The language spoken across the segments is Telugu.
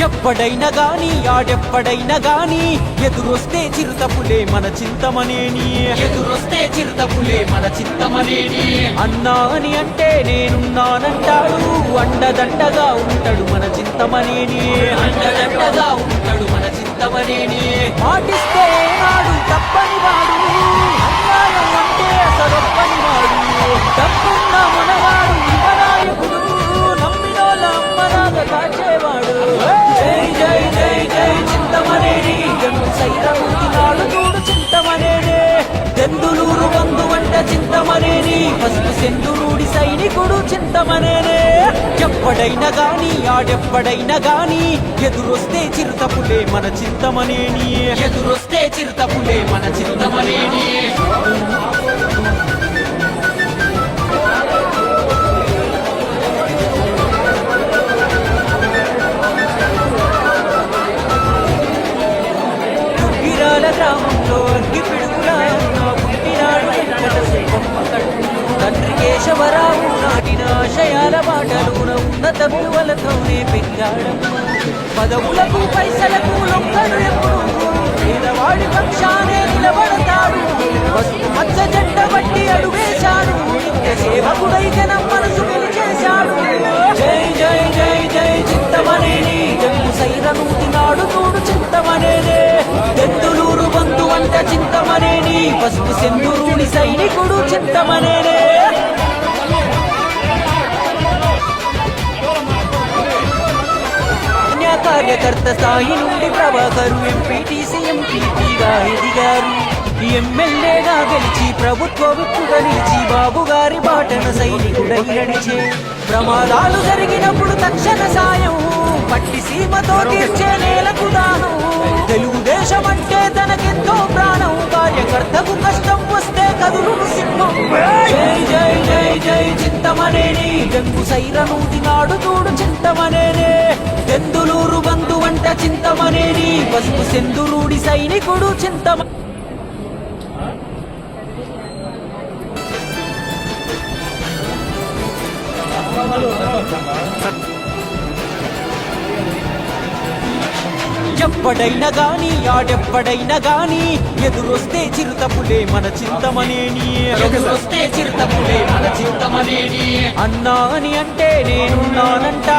ఎప్పుడైనా గాని ఆడెప్పుడైనా గాని ఎదురొస్తే చిరుతపులే మన చింతమనేని. ఎదురొస్తే చిరుతపులే మన చింతమనేని. అన్నా అని అంటే నేనున్నానంటాడు అండదండగా ఉంటాడు మన చింతమనేని. అండదండగా ఉంటాడు మన చింతమనేని. పాటిస్తే పసుపు సెందులూడి సైనికుడు చింతమనేనే. ఎప్పుడైనా గాని ఆడెప్పుడైనా గాని ఎదురొస్తే చిరుతపులే మన చింతమనేని. ఎదురొస్తే చిరుతపులే మన చింతమనేని. గ్రామంలో అగ్గిపిడు కేశవరావు నాటిన ఆశయాల బాటలోన ఉన్నత విలువలతోనే పెరిగాడమ్మ పదవులకు పైసలకు లొక్కడు ఎప్పుడు పేదవాడి పక్షానే నిలబడతాడు పసుపు మచ్చ జెండ బట్టి అడుగేశాడు నిత్య సేవకుడై జనం మనసు గెలిచేశాడు జై జై జై జై చింతమనేని జమ్ము సైరనూతి నాడు తోడు చింతమనేనే ఎద్దులూరు బంధువంత చింతమనేని పసుపు సింధురుని సైనికుడు చింతమనేనే. కార్యకర్త స్థాయి నుండి ప్రభాకరు ఎంపీటీసీ ఎంపీపీగా ఎదిగారు. ఎమ్మెల్యేగా గెలిచి ప్రభుత్వ విప్పుగా నిలిచి బాబు గారి బాటన సైనికుడై నడిచే ప్రమాదాలు జరిగినప్పుడు తక్షణ సాయం. పట్టి సీమతో తీర్చే నేలకు దానం. తెలుగుదేశం అంటే తనకెంతో ప్రాణం. కార్యకర్తకు కష్టం వస్తే కదులును సింహం. జై జై జై జై చింతమనేని. జంగు సైరనూతి నాడు చూడు చింతమనేనే. దెందులూరు బంధు చింతమనేని పసుపు సెందురుడి సైనికుడు చింతమ ఎప్పుడైనా గాని ఆడెప్పుడైనా గాని ఎదురొస్తే చిరుతపులే మన చింతమనేని. ఎదురొస్తే చిరుతపులే మన చింతమనేని. అన్నా అని అంటే నేనున్నానంట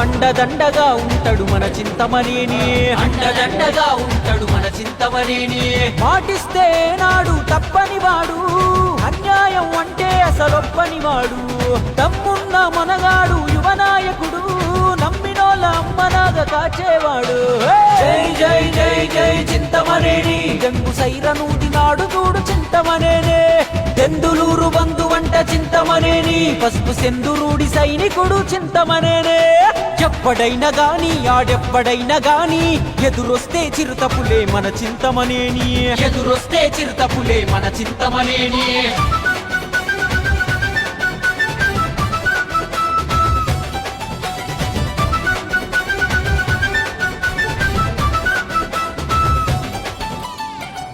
అండదండగా ఉంటాడు మన చింతమనేని. అండదండగా ఉంటాడు మన చింతమనేని. పాటిస్తే నాడు తప్పని వాడు. అన్యాయం అంటే అసలొప్పని వాడు. తమ్మున్న మనగాడు యువనాయకుడు. నమ్మినోళ్ళ అమ్మనాగా కాచేవాడు. జై జై జై జై చింతమనేని. జంగు సైరనూది నాడు చూడు చింతమనేనే. దెందులూరు బంధు వంట చింతమనేని? పసుపు సెందురుడి సైనికుడు చింతమనేనే. ఎప్పుడైనా గాని ఆడెప్పుడైనా గాని ఎదురొస్తే చిరుతపులే మన చింతమనేని. ఎదురొస్తే చిరుతపులే మన చింతమనేని.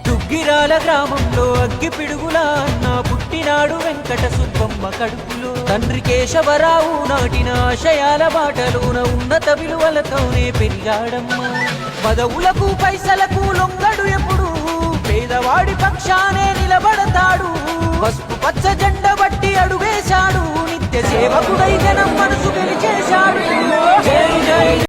దుగ్గిరాల గ్రామంలో అగ్గి పిడుగులా వెంకట సుబ్బమ్మ కడుపులో. తండ్రి కేశవరావు నాటిన ఆశయాల బాటలోన ఉన్నత విలువలతోనే పెరిగాడమ్మ. పదవులకు పైసలకు లొంగడు ఎప్పుడు. పేదవాడి పక్షానే నిలబడతాడు. పసుపు పచ్చ జెండ బట్టి అడుగేశాడు. నిత్య సేవకుడై జనం మనసు గెలిచేశాడు